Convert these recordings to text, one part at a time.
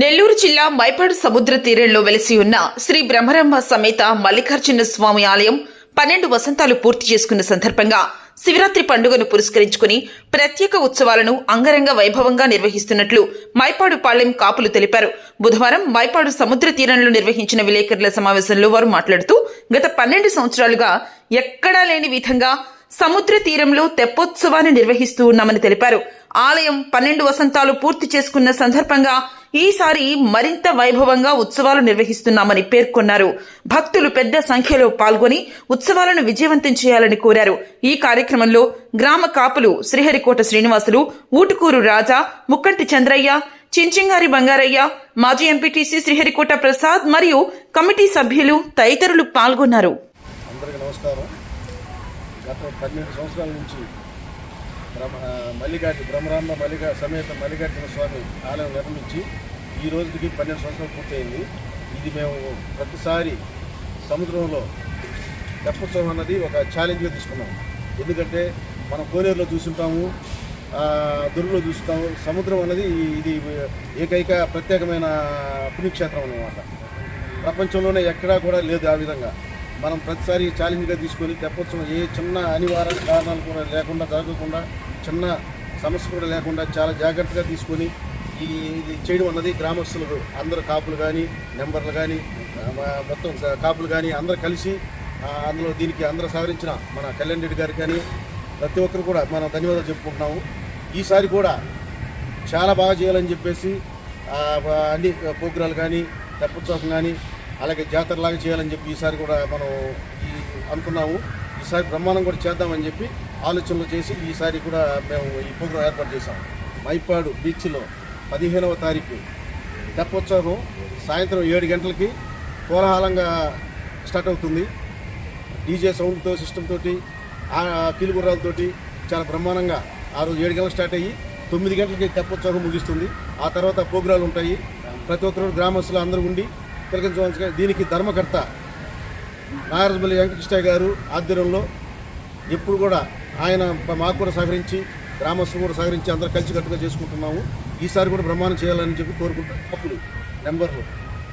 నెల్లూరు జిల్లా మైపాడు సముద్ర తీరంలో వెలిసి ఉన్న శ్రీ బ్రహ్మరమ్మ సమేత మల్లికార్జున స్వామి ఆలయం పన్నెండు వసంతాలు పూర్తి చేసుకున్న సందర్భంగా శివరాత్రి పండుగను పురస్కరించుకుని ప్రత్యేక ఉత్సవాలను అంగరంగ వైభవంగా నిర్వహిస్తున్నట్లు మైపాడు పాళెం కాపులు తెలిపారు. బుధవారం మైపాడు సముద్ర తీరంలో నిర్వహించిన విలేకరుల సమావేశంలో వారు మాట్లాడుతూ గత పన్నెండు సంవత్సరాలుగా ఎక్కడా లేని విధంగా సముద్ర తీరంలో తెప్పోత్సవాన్ని నిర్వహిస్తూ ఉన్నామని తెలిపారు. ఆలయం పన్నెండు వసంతాలు పూర్తి చేసుకున్న సందర్భంగా ఈసారి మరింత వైభవంగా ఉత్సవాలు నిర్వహిస్తున్నామని పేర్కొన్నారు. భక్తులు పెద్ద సంఖ్యలో పాల్గొని ఉత్సవాలను విజయవంతం చేయాలని కోరారు. ఈ కార్యక్రమంలో గ్రామ కాపులు శ్రీహరికోట శ్రీనివాసులు ఊటుకూరు రాజా ముక్కంటి చంద్రయ్య చించింగారి బంగారయ్య మాజీ ఎంపీటీసీ శ్రీహరికోట ప్రసాద్ మరియు కమిటీ సభ్యులు తదితరులు పాల్గొన్నారు. అందరికీ నమస్కారం. గత పన్నెండు సంవత్సరాల నుంచి మల్లికార్జున బ్రహ్మరామ మల్లిక సమేత మల్లికార్జున స్వామి ఆలయం నిర్మించి ఈ రోజుకి పన్నెండు సంవత్సరాలు పూర్తయింది. ఇది మేము ప్రతిసారి సముద్రంలో తెప్పోత్సవం అన్నది ఒక ఛాలెంజ్గా తీసుకున్నాము ఎందుకంటే మనం కోనేరులో చూసుంటాము ఆ, చూస్తాము సముద్రం అన్నది ఇది ఏకైక ప్రత్యేకమైన పుణ్యక్షేత్రం అన్నమాట. ప్రపంచంలోనే ఎక్కడా కూడా లేదు ఆ విధంగా. మనం ప్రతిసారి ఛాలెంజ్గా తీసుకొని తెప్పోత్సవం ఏ చిన్న అనివార్య కారణాలు కూడా లేకుండా జరగకుండా చిన్న సమస్య కూడా లేకుండా చాలా జాగ్రత్తగా తీసుకొని ఈ ఇది చేయడం అన్నది గ్రామస్తులు అందరు కాపులు కానీ నెంబర్లు కానీ మొత్తం కాపులు కానీ అందరు కలిసి అందులో దీనికి అందరూ సహకరించిన మన కళ్యాణ్ రెడ్డి గారికి కానీ ప్రతి ఒక్కరు కూడా మనం ధన్యవాదాలు చెప్పుకుంటున్నాము. ఈసారి కూడా చాలా బాగా చేయాలని చెప్పేసి అన్ని ప్రోగ్రాలు కానీ తెప్పోత్సవం కానీ అలాగే జాతరలాగా చేయాలని చెప్పి ఈసారి కూడా మనం ఈ అనుకున్నాము. ఈసారి బ్రహ్మాండం కూడా చేద్దామని చెప్పి ఆలోచనలు చేసి ఈసారి కూడా మేము ఈ ప్రోగ్రాం ఏర్పాటు చేసాం మైపాడు బీచ్లో పదిహేనవ తారీఖు తెప్పోత్సవం సాయంత్రం ఏడు గంటలకి కోలాహలంగా స్టార్ట్ అవుతుంది. డీజే సౌండ్తో సిస్టమ్ తోటి కీలుగుర్రాలతోటి చాలా బ్రహ్మాండంగా ఆ రోజు ఏడు గంటలకు స్టార్ట్ అయ్యి తొమ్మిది గంటలకి తెప్పోత్సవం ముగిస్తుంది. ఆ తర్వాత ప్రోగ్రాలు ఉంటాయి. ప్రతి ఒక్కరు గ్రామస్తులు అందరూ ఉండి తిలకించవలసి దీనికి ధర్మకర్త నాగరజపల్లి వెంకటకృష్ణ గారు ఆధ్వర్యంలో ఎప్పుడు కూడా ఆయన మాకు కూడా సహకరించి గ్రామస్తులు కూడా సహకరించి అందరూ కలిసికట్టుగా చేసుకుంటున్నాము. ఈసారి కూడా బ్రహ్మాండం చేయాలని చెప్పి కోరుకుంటాం అప్పుడు నెంబర్లు.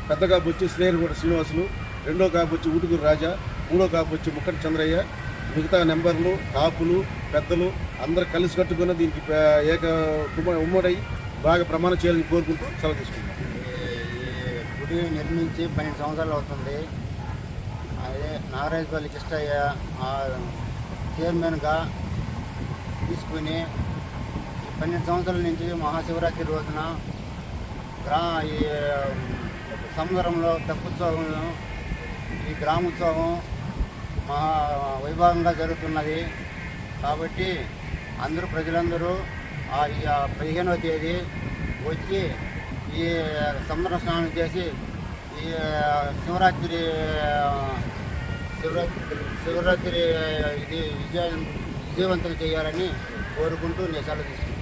పెద్ద కాపు వచ్చి కూడా శ్రీనివాసులు రెండో కాపు వచ్చి ఊటుకూరు రాజా మూడో కాపు వచ్చి ముక్కటి చంద్రయ్య మిగతా నెంబర్లు కాపులు పెద్దలు అందరూ కలిసి కట్టుకుని దీనికి ఏక ఉమ్మడి ఉమ్మడై బాగా ప్రమాణం చేయాలని కోరుకుంటూ సెలవు తీసుకుంటాం గుడి నిర్మించి పన్నెండు సంవత్సరాలు అవుతుంది. అదే నాగరాజపల్లి కృష్ణయ్య చైర్మన్గా తీసుకుని పన్నెండు సంవత్సరాల నుంచి మహాశివరాత్రి రోజున గ్రా ఈ సముద్రంలో తెప్పోత్సవం ఈ గ్రామోత్సవం మహా వైభవంగా జరుగుతున్నది. కాబట్టి అందరూ ప్రజలందరూ ఈ ఆ పదిహేనవ తేదీ వచ్చి ఈ సముద్ర స్నానం చేసి ఈ శివరాత్రి శివరాత్రి శివరాత్రి ఇది విజయ విజయవంతం చేయాలని కోరుకుంటూ నేను సెలవు